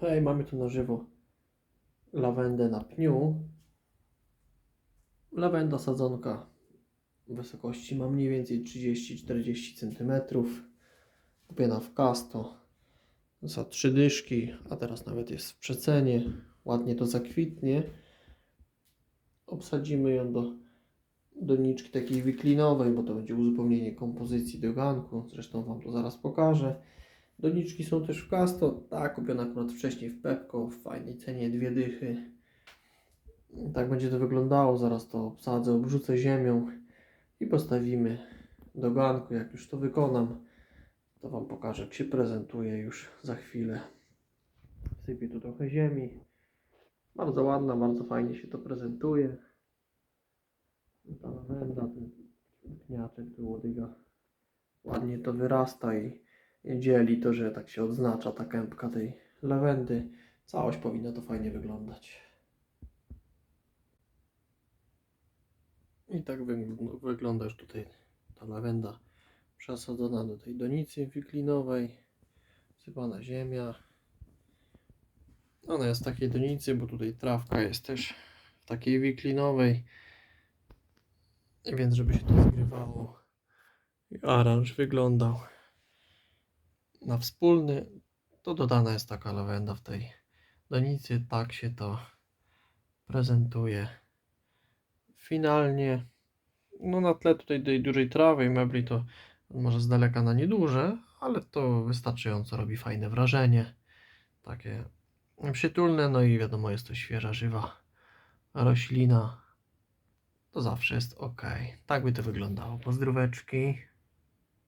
Hej, mamy tu na żywo lawendę na pniu. Lawenda sadzonka wysokości ma mniej więcej 30-40 cm. Kupiona w Casto za trzy dyszki, a teraz nawet jest w przecenie. Ładnie to zakwitnie. Obsadzimy ją do doniczki takiej wiklinowej, bo to będzie uzupełnienie kompozycji do ganku. Zresztą Wam to zaraz pokażę. Doniczki są też w Casto. Tak, kupiona akurat wcześniej w Pepko, w fajnej cenie, dwie dychy. Tak będzie to wyglądało. Zaraz to obsadzę, obrzucę ziemią i postawimy do ganku. Jak już to wykonam, to Wam pokażę, jak się prezentuje już za chwilę. Wsypię tu trochę ziemi. Bardzo ładna, bardzo fajnie się to prezentuje. Ta lawenda, ten pniaczek tu łodyga. Ładnie to wyrasta i dzieli to, że tak się odznacza ta kępka tej lawendy. Całość powinna to fajnie wyglądać. I tak wyg- wygląda już tutaj ta lawenda przesadzona do tej donicy wiklinowej, sypana ziemia. Ona jest w takiej donicy, bo tutaj trawka jest też w takiej wiklinowej, więc żeby się to zgrywało i aranż wyglądał na wspólny, to dodana jest taka lawenda w tej donicy. Tak się to prezentuje. Finalnie, no na tle tutaj tej dużej trawy i mebli to może z daleka na nieduże, ale to wystarczająco robi fajne wrażenie. Takie przytulne, no i wiadomo, jest to świeża, żywa roślina. To zawsze jest ok. Tak by to wyglądało. Pozdróweczki.